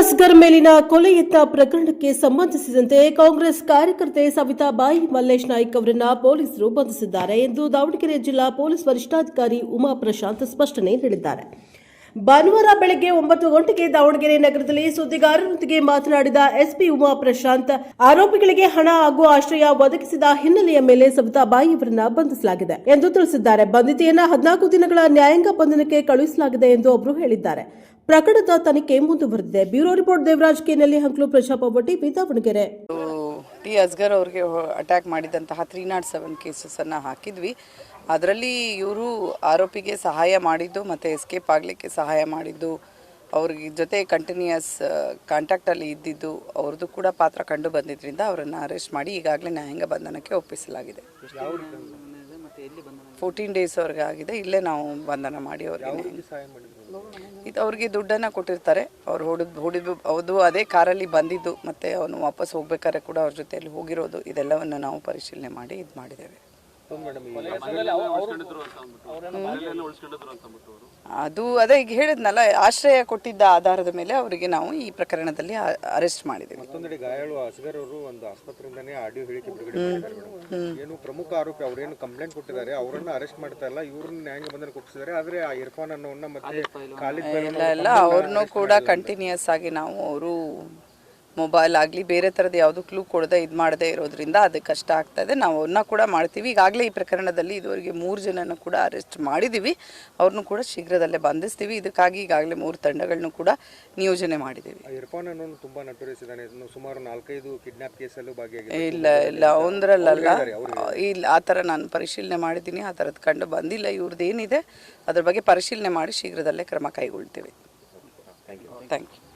ಅಸ್ಗರ್ ಮೇಲಿನ ಕೊಲೆ ಪ್ರಕರಣಕ್ಕೆ ಸಂಬಂಧಿಸಿದಂತೆ ಕಾಂಗ್ರೆಸ್ ಕಾರ್ಯಕರ್ತೆ ಸವಿತಾಬಾಯಿ ಮಲ್ಲೇಶ್ ನಾಯ್ಕ್ ಅವರನ್ನು ಪೊಲೀಸರು ಬಂಧಿಸಿದ್ದಾರೆ ಎಂದು ದಾವಣಗೆರೆ ಜಿಲ್ಲಾ ಪೊಲೀಸ್ ವರಿಷ್ಠಾಧಿಕಾರಿ ಉಮಾ ಪ್ರಶಾಂತ್ ಸ್ಪಷ್ಟನೆ ನೀಡಿದ್ದಾರೆ. ಭಾನುವಾರ ಬೆಳಗ್ಗೆ ಒಂಬತ್ತು ಗಂಟೆಗೆ ದಾವಣಗೆರೆ ನಗರದಲ್ಲಿ ಸುದ್ದಿಗಾರರೊಂದಿಗೆ ಮಾತನಾಡಿದ ಎಸ್ಪಿ ಉಮಾ ಪ್ರಶಾಂತ್, ಆರೋಪಿಗಳಿಗೆ ಹಣ ಹಾಗೂ ಆಶ್ರಯ ಒದಗಿಸಿದ ಹಿನ್ನೆಲೆಯ ಮೇಲೆ ಸವಿತಾಬಾಯಿ ಅವರನ್ನ ಬಂಧಿಸಲಾಗಿದೆ ಎಂದು ತಿಳಿಸಿದ್ದಾರೆ. ಬಂಧಿತೆಯನ್ನ ಹದಿನಾಲ್ಕು ದಿನಗಳ ನ್ಯಾಯಾಂಗ ಬಂಧನಕ್ಕೆ ಕಳುಹಿಸಲಾಗಿದೆ ಎಂದು ಅವರು ಹೇಳಿದ್ದಾರೆ. ಪ್ರಕರಣದ ತನಿಖೆ ಮುಂದುವರೆದಿದೆ. ಬ್ಯೂರೋ ರಿಪೋರ್ಟ್ ದೇವರಾಜ್ ಕೆನಲ್ಲಿ ಹಂಕ್ಲು ಪ್ರಶಾಪ ಟಿ ದಾವಣಗೆರೆ. ಟಿ ಅಸ್ಗರ್ ಅವ್ರಿಗೆ ಅಟ್ಯಾಕ್ ಮಾಡಿದಂತಹ ತ್ರೀ ನಾಟ್ ಸೆವೆನ್ ಕೇಸಸನ್ನು ಹಾಕಿದ್ವಿ. ಅದರಲ್ಲಿ ಇವರು ಆರೋಪಿಗೆ ಸಹಾಯ ಮಾಡಿದ್ದು, ಮತ್ತು ಎಸ್ಕೇಪ್ ಆಗಲಿಕ್ಕೆ ಸಹಾಯ ಮಾಡಿದ್ದು, ಅವ್ರಿಗೆ ಜೊತೆ ಕಂಟಿನ್ಯೂಯಸ್ ಕಾಂಟ್ಯಾಕ್ಟಲ್ಲಿ ಇದ್ದಿದ್ದು, ಅವ್ರದ್ದು ಕೂಡ ಪಾತ್ರ ಕಂಡು ಬಂದಿದ್ದರಿಂದ ಅವರನ್ನು ಅರೆಸ್ಟ್ ಮಾಡಿ ಈಗಾಗಲೇ ನ್ಯಾಯಾಂಗ ಬಂಧನಕ್ಕೆ ಒಪ್ಪಿಸಲಾಗಿದೆ. ಫೋರ್ಟೀನ್ ಡೇಸ್ ಅವ್ರಿಗೆ ಆಗಿದೆ ಇಲ್ಲೇ ನಾವು ಬಂಧನ ಮಾಡಿ ಅವ್ರಿಗೆ. ಇದು ಅವ್ರಿಗೆ ದುಡ್ಡನ್ನು ಕೊಟ್ಟಿರ್ತಾರೆ. ಅವ್ರು ಹೊಡೆದು ಹೊಡೆದು ಹೌದು ಅದೇ ಕಾರಲ್ಲಿ ಬಂದಿದ್ದು ಮತ್ತು ಅವನು ವಾಪಸ್ ಹೋಗ್ಬೇಕಾದ್ರೆ ಕೂಡ ಅವ್ರ ಜೊತೆಯಲ್ಲಿ ಹೋಗಿರೋದು ಇದೆಲ್ಲವನ್ನು ನಾವು ಪರಿಶೀಲನೆ ಮಾಡಿ ಇದು ಮಾಡಿದ್ದೇವೆ. ಅದು ಅದೇ ಈಗ ಹೇಳಿದ್ನಲ್ಲ ಆಶ್ರಯ ಕೊಟ್ಟಿದ್ದ ಆಧಾರದ ಮೇಲೆ ಅವರಿಗೆ ನಾವು ಈ ಪ್ರಕರಣದಲ್ಲಿ ಅರೆಸ್ಟ್ ಮಾಡಿದ್ದೇವೆ ಮತ್ತೊಂದೆಡೆ ಗಾಯಾಳು ಅಸ್ಗರ್ ಅವರು ಒಂದು ಆಸ್ಪತ್ರೆಯಿಂದನೇ ಆಡಿಯೋ ಹೇಳಿಕೆ ಬಿಡುಗಡೆ ಮಾಡಿದ್ದಾರೆ ಏನು ಪ್ರಮುಖ ಆರೋಪಿ ಅವರೇನು ಕಂಪ್ಲೇಂಟ್ ಕೊಟ್ಟಿದ್ದಾರೆ ಅವರನ್ನ ಅರೆಸ್ಟ್ ಮಾಡ್ತಾ ಇಲ್ಲ ಇವ್ರನ್ನ ನ್ಯಾಯಾಂಗ ಬಂಧನ ಕೊಟ್ಟಿದ್ದಾರೆ ಆದ್ರೆ ಆ ಇರ್ಫಾನ್ ಅನ್ನೋನ್ನ ಮತ್ತೆ ಖಾಲಿದ್ ಇಲ್ಲ ಇಲ್ಲ ಅವ್ರನ್ನೂ ಕೂಡ ಕಂಟಿನ್ಯೂಸ್ ಆಗಿ ನಾವು ಅವರು ಮೊಬೈಲ್ ಆಗಲಿ ಬೇರೆ ಥರದ ಯಾವುದು ಕ್ಲೂ ಕೊಡದೆ ಇದು ಮಾಡದೇ ಇರೋದ್ರಿಂದ ಅದು ಕಷ್ಟ ಆಗ್ತಾ ಇದೆ. ನಾವು ಅವ್ರನ್ನ ಕೂಡ ಮಾಡ್ತೀವಿ. ಈಗಾಗಲೇ ಈ ಪ್ರಕರಣದಲ್ಲಿ ಇದುವರೆಗೆ ಮೂರು ಜನನ ಕೂಡ ಅರೆಸ್ಟ್ ಮಾಡಿದ್ದೀವಿ ಅವ್ರನ್ನೂ ಕೂಡ ಶೀಘ್ರದಲ್ಲೇ ಬಂಧಿಸ್ತೀವಿ. ಇದಕ್ಕಾಗಿ ಈಗಾಗಲೇ ಮೂರು ತಂಡಗಳನ್ನು ಕೂಡ ನಿಯೋಜನೆ ಮಾಡಿದ್ದೀವಿ ಇರ್ಫಾನ್ ಅನ್ನೋನು ತುಂಬಾ ಇನ್ನು ಸುಮಾರು ನಾಲ್ಕೈದು ಕಿಡ್ನಾಪ್ ಕೇಸಲ್ಲೂ ಭಾಗಿಯಾಗಿದೆ ಇಲ್ಲ ಇಲ್ಲ. ಒಂದರಲ್ಲಲ್ಲ ಇಲ್ಲ ಆ ಥರ ನಾನು ಪರಿಶೀಲನೆ ಮಾಡಿದ್ದೀನಿ. ಆ ಥರದ್ದು ಕಂಡು ಬಂದಿಲ್ಲ. ಇವ್ರದ್ದು ಏನಿದೆ ಅದ್ರ ಬಗ್ಗೆ ಪರಿಶೀಲನೆ ಮಾಡಿ ಶೀಘ್ರದಲ್ಲೇ ಕ್ರಮ ಕೈಗೊಳ್ತೀವಿ. Thank you